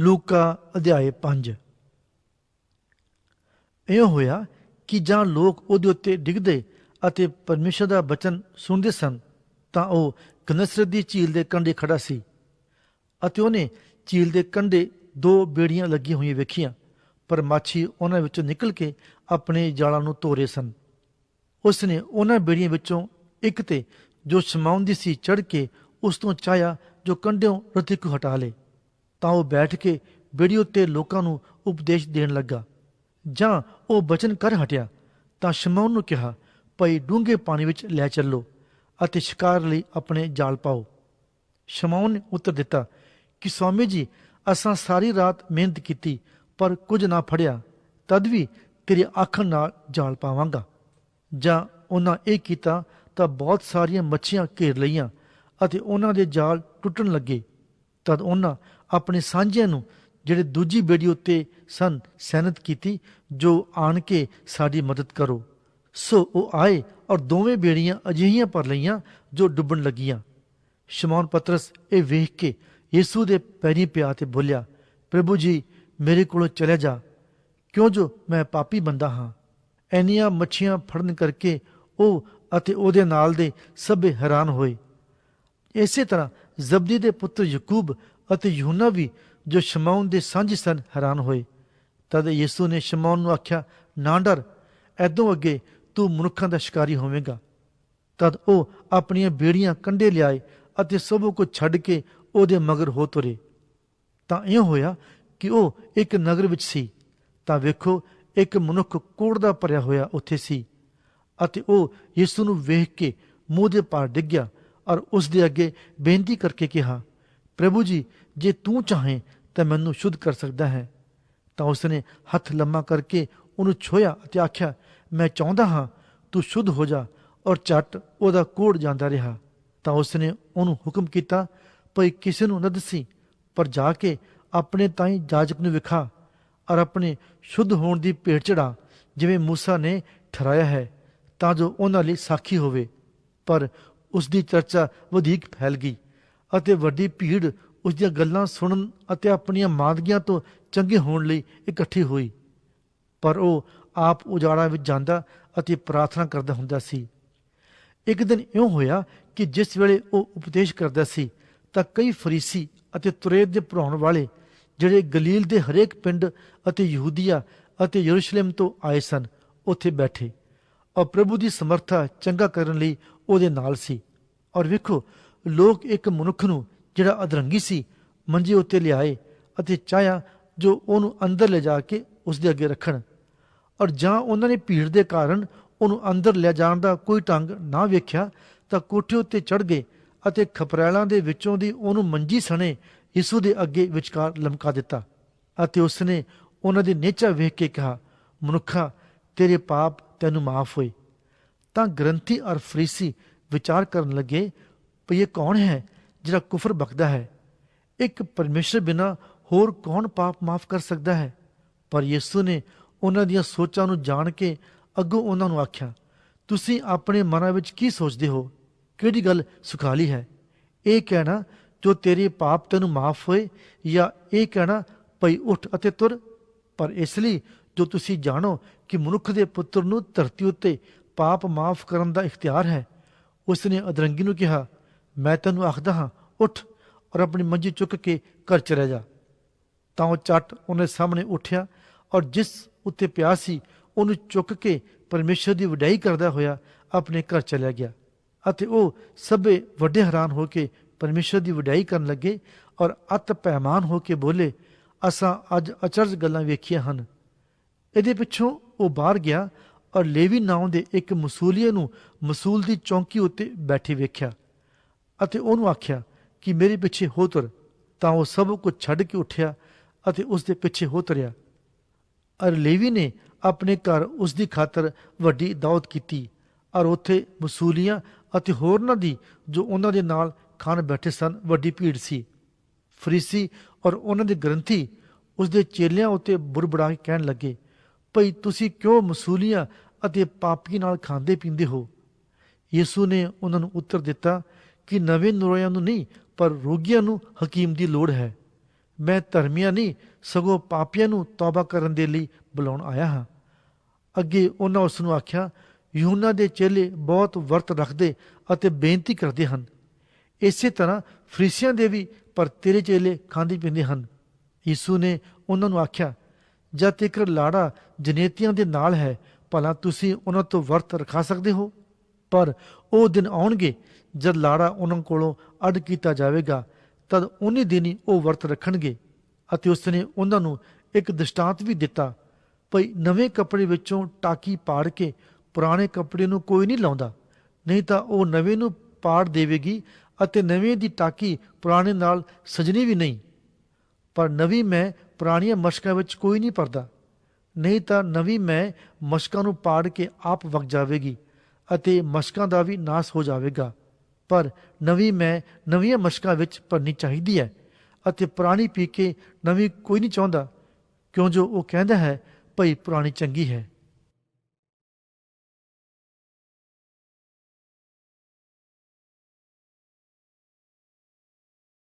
ਲੂਕਾ ਅਧਿਆਏ 5 ਇਹ ਹੋਇਆ ਕਿ ਜਾਂ ਲੋਕ ਉਹਦੇ ਉੱਤੇ ਡਿੱਗਦੇ ਅਤੇ ਪਰਮੇਸ਼ਰ ਦਾ ਬਚਨ ਸੁਣਦੇ ਸਨ, ਤਾਂ ਉਹ ਕਨਸਰਤ ਦੀ ਝੀਲ ਦੇ ਕੰਢੇ ਖੜਾ ਸੀ ਅਤੇ ਉਹਨੇ ਝੀਲ ਦੇ ਕੰਢੇ ਦੋ ਬੇੜੀਆਂ ਲੱਗੀਆਂ ਹੋਈਆਂ ਵੇਖੀਆਂ, ਪਰ ਮਾਛੀ ਉਹਨਾਂ ਵਿੱਚੋਂ ਨਿਕਲ ਕੇ ਆਪਣੇ ਜਾਲਾਂ ਨੂੰ ਤੋਰੇ ਸਨ। ਉਸ ਨੇ ਉਹਨਾਂ ਬੇੜੀਆਂ ਵਿੱਚੋਂ ਇੱਕ ਤੇ ਜੋ ਸਮਾਉਂਦੀ ਸੀ ਚੜ ਕੇ ਉਸ ਤੋਂ ਚਾਹਿਆ ਜੋ ਕੰਢਿਓਂ ਰਤਿਕ ਹਟਾ ਲੇ। ਤਾਂ ਉਹ ਬੈਠ ਕੇ ਬੇੜੀ ਉੱਤੇ ਲੋਕਾਂ ਨੂੰ ਉਪਦੇਸ਼ ਦੇਣ ਲੱਗਾ। ਜਾਂ ਉਹ ਬਚਨ ਕਰ ਹਟਿਆ, ਤਾਂ ਸ਼ਮਾਉਨ ਨੂੰ ਕਿਹਾ, ਭਈ ਡੂੰਘੇ ਪਾਣੀ ਵਿੱਚ ਲੈ ਚੱਲੋ ਅਤੇ ਸ਼ਿਕਾਰ ਲਈ ਆਪਣੇ ਜਾਲ ਪਾਓ। ਸ਼ਮਾਉਨ ਨੇ ਉੱਤਰ ਦਿੱਤਾ, ਕਿ ਸਵਾਮੀ ਜੀ, ਅਸਾਂ ਸਾਰੀ ਰਾਤ ਮਿਹਨਤ ਕੀਤੀ, ਪਰ ਕੁਝ ਨਾ ਫੜਿਆ, ਤਦ ਵੀ ਤੇਰੀ ਅੱਖ ਨਾਲ ਜਾਲ ਪਾਵਾਂਗਾ। ਜਾਂ, ਉਹਨਾਂ ਇਹ ਕੀਤਾ ਤਾਂ ਬਹੁਤ ਸਾਰੀਆਂ ਮੱਛੀਆਂ ਘੇਰ ਲਈਆਂ ਅਤੇ ਉਹਨਾਂ ਦੇ ਜਾਲ ਟੁੱਟਣ ਲੱਗੇ। ਤਦ ਉਹਨਾਂ ਆਪਣੇ ਸਾਂਝਿਆਂ ਨੂੰ ਜਿਹੜੇ ਦੂਜੀ ਬੇੜੀ ਉੱਤੇ ਸਨ ਸੈਨਤ ਕੀਤੀ, ਜੋ ਆਣ ਕੇ ਸਾਡੀ ਮਦਦ ਕਰੋ। ਸੋ ਉਹ ਆਏ ਔਰ ਦੋਵੇਂ ਬੇੜੀਆਂ ਅਜਿਹੀਆਂ ਪਰ ਲਈਆਂ ਜੋ ਡੁੱਬਣ ਲੱਗੀਆਂ। ਸ਼ਮੌਨ ਪਤਰਸ ਇਹ ਵੇਖ ਕੇ ਯੀਸੂ ਦੇ ਪੈਰੀ ਪਿਆ ਤੇ ਬੋਲਿਆ, ਪ੍ਰਭੂ ਜੀ, ਮੇਰੇ ਕੋਲੋਂ ਚਲੇ ਜਾ। ਕਿਉਂ ਜੋ ਮੈਂ ਪਾਪੀ ਬੰਦਾ ਹਾਂ? ਐਨੀਆਂ ਮੱਛੀਆਂ ਫੜਨ ਕਰਕੇ ਉਹ ਅਤੇ ਉਹਦੇ ਨਾਲ ਦੇ ਸਭੇ ਹੈਰਾਨ ਹੋਏ। ਇਸੇ ਤਰ੍ਹਾਂ ਜ਼ਬਦੀ ਦੇ ਪੁੱਤਰ ਯਕੂਬ ਅਤੇ ਯਹੂਨਾ ਵੀ ਜੋ ਸ਼ਮੌਨ ਦੇ ਸਾਂਝੇ ਸਨ ਹੈਰਾਨ ਹੋਏ। ਤਦ ਯਿਸੂ ਨੇ ਸ਼ਮੌਨ ਨੂੰ ਆਖਿਆ, ਨਾ ਡਰ, ਐਦੋਂ ਅੱਗੇ ਤੂੰ ਮਨੁੱਖਾਂ ਦਾ ਸ਼ਿਕਾਰੀ ਹੋਵੇਂਗਾ। ਤਦ ਉਹ ਆਪਣੀਆਂ ਬੇੜੀਆਂ ਕੰਢੇ ਲਿਆਏ ਅਤੇ ਸਭ ਕੁਝ ਛੱਡ ਕੇ ਉਹਦੇ ਮਗਰ ਹੋ ਤੁਰੇ। ਤਾਂ ਇਉਂ ਹੋਇਆ ਕਿ ਉਹ ਇੱਕ ਨਗਰ ਵਿੱਚ ਸੀ। ਤਾਂ ਵੇਖੋ, ਇੱਕ ਮਨੁੱਖ ਕੋੜ ਦਾ ਭਰਿਆ ਹੋਇਆ ਉੱਥੇ ਸੀ ਅਤੇ ਉਹ ਯਿਸੂ ਨੂੰ ਵੇਖ ਕੇ ਮੂੰਹ ਦੇ ਪਾਰ ਡਿੱਗਿਆ ਔਰ ਉਸ ਦੇ ਅੱਗੇ ਬੇਨਤੀ ਕਰਕੇ ਕਿਹਾ, ਪ੍ਰਭੂ ਜੀ, ਜੇ ਤੂੰ ਚਾਹੇ ਤਾਂ ਮੈਨੂੰ ਸ਼ੁੱਧ ਕਰ ਸਕਦਾ ਹੈ। ਤਾਂ ਉਸਨੇ ਹੱਥ ਲੰਮਾ ਕਰਕੇ ਉਹਨੂੰ ਛੋਇਆ ਅਤੇ ਆਖਿਆ, ਮੈਂ ਚਾਹੁੰਦਾ ਹਾਂ ਤੂੰ ਸ਼ੁੱਧ ਹੋ ਜਾ ਔਰ ਝੱਟ ਉਹਦਾ ਕੋੜ ਜਾਂਦਾ ਰਿਹਾ। ਤਾਂ ਉਸਨੇ ਉਹਨੂੰ ਹੁਕਮ ਕੀਤਾ, ਭਈ ਕਿਸੇ ਨੂੰ ਨਾ ਦੱਸੀ, ਪਰ ਜਾ ਕੇ ਆਪਣੇ ਤਾਈ ਜਾਜਕ ਨੂੰ ਵਿਖਾ ਔਰ ਆਪਣੇ ਸ਼ੁੱਧ ਹੋਣ ਦੀ ਭੇਟ ਚੜਾ, ਜਿਵੇਂ ਮੂਸਾ ਨੇ ਠਹਿਰਾਇਆ ਹੈ, ਤਾਂ ਜੋ ਉਹਨਾਂ ਲਈ ਸਾਖੀ ਹੋਵੇ। ਪਰ ਉਸ ਦੀ ਚਰਚਾ ਵਧੇਕ ਫੈਲ ਗਈ ਅਤੇ ਵੱਡੀ ਭੀੜ ਉਸ ਦੀਆਂ ਗੱਲਾਂ ਸੁਣਨ ਅਤੇ ਆਪਣੀਆਂ ਮਾਦਗੀਆਂ ਤੋਂ ਚੰਗੇ ਹੋਣ ਲਈ ਇਕੱਠੀ ਹੋਈ। ਪਰ ਉਹ ਆਪ ਉਜਾੜਾਂ ਵਿੱਚ ਜਾਂਦਾ ਅਤੇ ਪ੍ਰਾਰਥਨਾ ਕਰਦਾ ਹੁੰਦਾ ਸੀ। ਇੱਕ ਦਿਨ ਇਉਂ ਹੋਇਆ ਕਿ ਜਿਸ ਵੇਲੇ ਉਹ ਉਪਦੇਸ਼ ਕਰਦਾ ਸੀ, ਤਾਂ ਕਈ ਫਰੀਸੀ ਅਤੇ ਤੁਰੇਦ ਦੇ ਭਰਾਉਣ ਵਾਲੇ ਜਿਹੜੇ ਗਲੀਲ ਦੇ ਹਰੇਕ ਪਿੰਡ ਅਤੇ ਯਹੂਦੀਆ ਅਤੇ ਯਰੂਸ਼ਲਮ ਤੋਂ ਆਏ ਸਨ, ਉੱਥੇ ਬੈਠੇ। ਔਰ ਪ੍ਰਭੂ ਦੀ ਸਮਰੱਥਾ ਚੰਗਾ ਕਰਨ ਲਈ ਉਹਦੇ ਨਾਲ ਸੀ। ਔਰ ਵੇਖੋ, ਲੋਕ ਇੱਕ ਮਨੁੱਖ ਨੂੰ ਜਿਹੜਾ ਅਧਰੰਗੀ ਸੀ, ਮੰਜੇ ਉੱਤੇ ਲਿਆਏ ਅਤੇ ਚਾਹਿਆ ਜੋ ਉਹਨੂੰ ਅੰਦਰ ਲੈ ਜਾ ਕੇ ਉਸ ਦੇ ਅੱਗੇ ਰੱਖਣ। ਔਰ ਜਾਂ ਉਹਨਾਂ ਨੇ ਭੀੜ ਦੇ ਕਾਰਨ ਉਹਨੂੰ ਅੰਦਰ ਲੈ ਜਾਣ ਦਾ ਕੋਈ ਢੰਗ ਨਾ ਵੇਖਿਆ, ਤਾਂ ਕੋਠੇ ਉੱਤੇ ਚੜ ਗਏ ਅਤੇ ਖਪਰੈਲਾਂ ਦੇ ਵਿੱਚੋਂ ਦੀ ਉਹਨੂੰ ਮੰਜੀ ਸਣੇ ਯਿਸੂ ਦੇ ਅੱਗੇ ਵਿਚਕਾਰ ਲਮਕਾ ਦਿੱਤਾ। ਅਤੇ ਉਸਨੇ ਉਹਨਾਂ ਦੀ ਨੇਚਾ ਵੇਖ ਕੇ ਕਿਹਾ, ਮਨੁੱਖਾ ਤੇਰੇ ਪਾਪ ਤੈਨੂੰ ਮਾਫ ਹੋਏ। ਤਾਂ ਗ੍ਰੰਥੀ ਔਰ ਫਰੀਸੀ ਵਿਚਾਰ ਕਰਨ ਲੱਗੇ ਭਈ ਇਹ ਕੌਣ ਹੈ ਜਿਹੜਾ ਕੁਫਰ ਬਖਦਾ ਹੈ? ਇੱਕ ਪਰਮੇਸ਼ਰ ਬਿਨਾ ਹੋਰ ਕੌਣ ਪਾਪ ਮਾਫ ਕਰ ਸਕਦਾ ਹੈ? ਪਰ ਯਿਸੂ ਨੇ ਉਹਨਾਂ ਦੀਆਂ ਸੋਚਾਂ ਨੂੰ ਜਾਣ ਕੇ ਅੱਗੋਂ ਉਹਨਾਂ ਨੂੰ ਆਖਿਆ, ਤੁਸੀਂ ਆਪਣੇ ਮਨਾਂ ਵਿੱਚ ਕੀ ਸੋਚਦੇ ਹੋ? ਕਿਹੜੀ ਗੱਲ ਸੁਖਾਲੀ ਹੈ? ਇਹ ਕਹਿਣਾ, ਜੋ ਤੇਰੇ ਪਾਪ ਤੈਨੂੰ ਮਾਫ ਹੋਏ ਜਾਂ ਇਹ ਕਹਿਣਾ, ਭਈ ਉੱਠ ਅਤੇ ਤੁਰ। ਪਰ ਇਸ ਲਈ ਜੋ ਤੁਸੀਂ ਜਾਣੋ ਕਿ ਮਨੁੱਖ ਦੇ ਪੁੱਤਰ ਨੂੰ ਧਰਤੀ ਉੱਤੇ ਪਾਪ ਮਾਫ ਕਰਨ ਦਾ ਇਖਤਿਆਰ ਹੈ ਉਸ ਨੇ ਅਦਰੰਗੀ ਨੂੰ ਕਿਹਾ, ਮੈਂ ਤੈਨੂੰ ਆਖਦਾ ਹਾਂ, ਉੱਠ ਔਰ ਆਪਣੀ ਮੰਜੀ ਚੁੱਕ ਕੇ ਘਰ ਚਲਾ ਜਾ। ਤਾਂ ਉਹ ਚੱਟ ਉਹਨੇ ਸਾਹਮਣੇ ਉੱਠਿਆ ਔਰ ਜਿਸ ਉੱਤੇ ਪਿਆ ਸੀ, ਉਹਨੂੰ ਚੁੱਕ ਕੇ ਪਰਮੇਸ਼ਰ ਦੀ ਵਡਿਆਈ ਕਰਦਾ ਹੋਇਆ ਆਪਣੇ ਘਰ ਚਲਾ ਗਿਆ ਅਤੇ ਉਹ ਸਭੇ ਵੱਡੇ ਹੈਰਾਨ ਹੋ ਕੇ ਪਰਮੇਸ਼ਰ ਦੀ ਵਡਿਆਈ ਕਰਨ ਲੱਗੇ ਔਰ ਅਤ ਪੈਮਾਨ ਹੋ ਕੇ ਬੋਲੇ, ਅਸਾਂ ਅੱਜ ਅਚਰਜ ਗੱਲਾਂ ਵੇਖੀਆਂ ਹਨ। ਇਹਦੇ ਪਿੱਛੋਂ ਉਹ ਬਾਹਰ ਗਿਆ ਔਰ ਲੇਵੀ ਨਾਮ ਦੇ ਇੱਕ ਮਸੂਲੀਏ ਨੂੰ ਮਸੂਲ ਦੀ ਚੌਂਕੀ ਉੱਤੇ ਬੈਠੇ ਵੇਖਿਆ ਅਤੇ ਉਹਨੂੰ ਆਖਿਆ ਕਿ ਮੇਰੇ ਪਿੱਛੇ ਹੋ ਤੁਰ, ਤਾਂ ਉਹ ਸਭ ਕੁਝ ਛੱਡ ਕੇ ਉੱਠਿਆ ਅਤੇ ਉਸ ਦੇ ਪਿੱਛੇ ਹੋ ਤੁਰਿਆ। ਔਰ ਲੇਵੀ ਨੇ ਆਪਣੇ ਘਰ ਉਸ ਦੀ ਖਾਤਰ ਵੱਡੀ ਦਾਵਤ ਕੀਤੀ ਔਰ ਉੱਥੇ ਮਸੂਲੀਆਂ ਅਤੇ ਹੋਰਨਾਂ ਦੀ ਜੋ ਉਹਨਾਂ ਦੇ ਨਾਲ ਖਾਣ ਬੈਠੇ ਸਨ, ਵੱਡੀ ਭੀੜ ਸੀ। ਫਰੀਸੀ ਔਰ ਉਹਨਾਂ ਦੇ ਗ੍ਰੰਥੀ ਉਸ ਦੇ ਚੇਲਿਆਂ ਉੱਤੇ ਬੁਰਬੜਾ ਕੇ ਕਹਿਣ ਲੱਗੇ ਭਈ ਤੁਸੀਂ ਕਿਉਂ ਮਸੂਲੀਆਂ ਅਤੇ ਪਾਪੀ ਨਾਲ ਖਾਂਦੇ ਪੀਂਦੇ ਹੋ? ਯਿਸੂ ਨੇ ਉਹਨਾਂ ਨੂੰ ਉੱਤਰ ਦਿੱਤਾ ਕਿ ਨਵੇਂ ਨਰੋਇਆਂ ਨੂੰ ਨਹੀਂ, ਪਰ ਰੋਗੀਆਂ ਨੂੰ ਹਕੀਮ ਦੀ ਲੋੜ ਹੈ। ਮੈਂ ਧਰਮੀਆਂ ਨਹੀਂ, ਸਗੋਂ ਪਾਪੀਆਂ ਨੂੰ ਤੌਬਾ ਕਰਨ ਦੇ ਲਈ ਬੁਲਾਉਣ ਆਇਆ ਹਾਂ। ਅੱਗੇ ਉਹਨਾਂ ਉਸ ਨੂੰ ਆਖਿਆ, ਯੂਹੰਨਾ ਦੇ ਚੇਲੇ ਬਹੁਤ ਵਰਤ ਰੱਖਦੇ ਅਤੇ ਬੇਨਤੀ ਕਰਦੇ ਹਨ। ਇਸੇ ਤਰ੍ਹਾਂ ਫਰੀਸੀਆਂ ਦੇ ਵੀ, ਪਰ ਤੇਰੇ ਚੇਲੇ ਖਾਂਦੇ ਪੀਂਦੇ ਹਨ। ਯਿਸੂ ਨੇ ਉਹਨਾਂ ਨੂੰ ਆਖਿਆ ਜਦ ਤੱਕ ਲਾੜਾ ਜਨੇਤੀਆਂ ਦੇ ਨਾਲ ਹੈ, ਭਲਾ ਤੁਸੀਂ ਉਹਨਾਂ ਤੋਂ ਵਰਤ ਰਖਾ ਸਕਦੇ ਹੋ? ਪਰ ਉਹ ਦਿਨ ਆਉਣਗੇ, ਜਦ ਲਾੜਾ ਉਹਨਾਂ ਕੋਲੋਂ ਅੱਡ ਕੀਤਾ ਜਾਵੇਗਾ, ਤਦ ਉਨੀ ਦਿਨ ਹੀ ਉਹ ਵਰਤ ਰੱਖਣਗੇ, ਅਤੇ ਉਸਨੇ ਉਹਨਾਂ ਨੂੰ ਇੱਕ ਦ੍ਰਿਸ਼ਟਾਂਤ ਵੀ ਦਿੱਤਾ, ਭਈ ਨਵੇਂ ਕੱਪੜੇ ਵਿੱਚੋਂ ਟਾਕੀ ਪਾੜ ਕੇ ਪੁਰਾਣੇ ਕੱਪੜੇ ਨੂੰ ਕੋਈ ਨਹੀਂ ਲਾਉਂਦਾ, ਨਹੀਂ ਤਾਂ ਉਹ ਨਵੇਂ ਨੂੰ ਪਾੜ ਦੇਵੇਗੀ ਅਤੇ ਨਵੇਂ ਦੀ ਟਾਕੀ ਪੁਰਾਣੇ ਨਾਲ ਸਜਣੀ ਵੀ ਨਹੀਂ। ਪਰ ਨਵੀਂ ਮੈਂ ਪੁਰਾਣੀਆਂ ਮਸ਼ਕਾਂ ਵਿੱਚ ਕੋਈ ਨਹੀਂ ਪਰਦਾ ਨਹੀਂ ਤਾਂ ਨਵੀਂ ਮੈਂ ਮਸ਼ਕਾਂ ਨੂੰ ਪਾੜ ਕੇ ਆਪ ਵਗ ਜਾਵੇਗੀ ਅਤੇ ਮਸ਼ਕਾਂ ਦਾ ਵੀ ਨਾਸ ਹੋ ਜਾਵੇਗਾ। ਪਰ ਨਵੀਂ ਮੈਂ ਨਵੀਆਂ ਮਸ਼ਕਾਂ ਵਿੱਚ ਭਰਨੀ ਚਾਹੀਦੀ ਹੈ ਅਤੇ ਪੁਰਾਣੀ ਪੀ ਕੇ ਨਵੀਂ ਕੋਈ ਨਹੀਂ ਚਾਹੁੰਦਾ। ਕਿਉਂ ਜੋ ਉਹ ਕਹਿੰਦਾ ਹੈ, ਭਈ ਪੁਰਾਣੀ ਚੰਗੀ ਹੈ।